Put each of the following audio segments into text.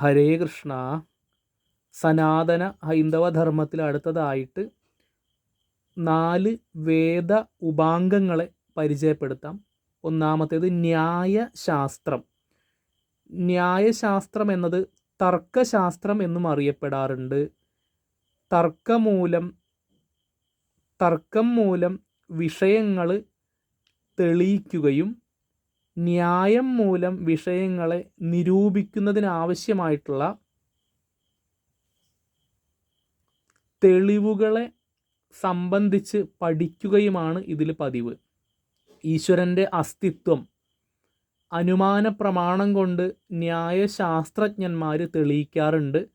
ഹരേ കൃഷ്ണ. സനാതന ഹൈന്ദവ ധർമ്മത്തിൽ അടുത്തതായിട്ട് നാല് വേദ ഉപാംഗങ്ങളെ പരിചയപ്പെടുത്താം. ഒന്നാമത്തേത് ന്യായശാസ്ത്രം. ന്യായശാസ്ത്രം എന്നത് തർക്കശാസ്ത്രം എന്നും അറിയപ്പെടാറുണ്ട്. തർക്കമൂലം തർക്കം മൂലം വിഷയങ്ങൾ തെളിയിക്കുകയും ന്യായം മൂലം വിഷയങ്ങളെ നിരൂപിക്കുന്നതിനാവശ്യമായിട്ടുള്ള തെളിവുകളെ സംബന്ധിച്ച് പഠിക്കുകയുമാണ് ഇതിൽ പതിവ്. ഈശ്വരന്റെ അസ്തിത്വം അനുമാന പ്രമാണം കൊണ്ട് ന്യായശാസ്ത്രജ്ഞന്മാർ തെളിയിക്കാറുണ്ട്.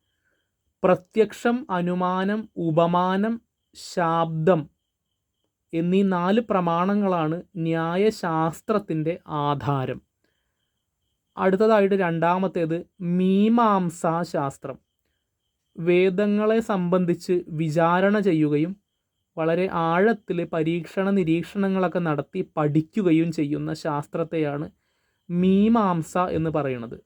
പ്രത്യക്ഷം അനുമാനം ഉപമാനം ശാബ്ദം എന്നീ നാല് പ്രമാണങ്ങളാണ് ന്യായശാസ്ത്രത്തിന്റെ ആധാരം. അടുത്തതായിട്ട് രണ്ടാമത്തേത് മീമാംസാശാസ്ത്രം. വേദങ്ങളെ സംബന്ധിച്ച് വിചാരണ ചെയ്യുകയും വളരെ ആഴത്തിൽ പരീക്ഷണ നിരീക്ഷണങ്ങളൊക്കെ നടത്തി പഠിക്കുകയും ചെയ്യുന്ന ശാസ്ത്രത്തെയാണ് മീമാംസ എന്ന് പറയുന്നത്.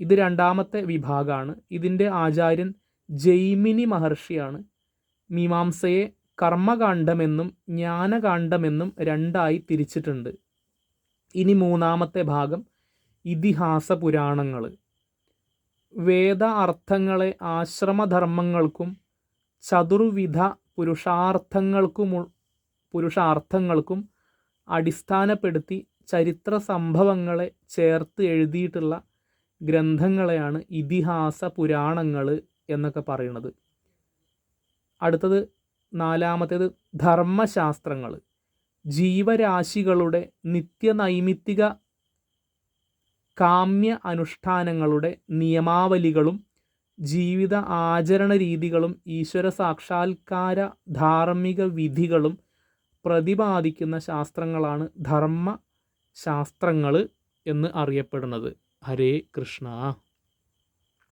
ഇത് രണ്ടാമത്തെ വിഭാഗമാണ്. ഇതിന്റെ ആചാര്യൻ ജൈമിനി മഹർഷിയാണ്. മീമാംസയെ കർമ്മകാന്ഡമെന്നും ജ്ഞാനകാന്ഡമെന്നും രണ്ടായി തിരിച്ചിട്ടുണ്ട്. ഇനി മൂന്നാമത്തെ ഭാഗം ഇതിഹാസ പുരാണങ്ങൾ വേദ അർത്ഥങ്ങളെ ആശ്രമധർമ്മങ്ങൾക്കും ചതുർവിധ പുരുഷാർത്ഥങ്ങൾക്കും പുരുഷാർത്ഥങ്ങൾക്കും അടിസ്ഥാനപ്പെടുത്തി ചരിത്ര സംഭവങ്ങളെ ചേർത്ത് എഴുതിയിട്ടുള്ള ഗ്രന്ഥങ്ങളെയാണ് ഇതിഹാസ പുരാണങ്ങൾ എന്നൊക്കെ പറയുന്നത് അടുത്തത് നാലാമത്തേത് ധർമ്മശാസ്ത്രങ്ങൾ. ജീവരാശികളുടെ നിത്യനൈമിത്തിക കാമ്യ അനുഷ്ഠാനങ്ങളുടെ നിയമാവലികളും ജീവിത ആചരണ രീതികളും ഈശ്വര സാക്ഷാത്കാര ധാർമ്മിക വിധികളും പ്രതിപാദിക്കുന്ന ശാസ്ത്രങ്ങളാണ് ധർമ്മ ശാസ്ത്രങ്ങൾ എന്ന് അറിയപ്പെടുന്നത്. ഹരേ കൃഷ്ണ.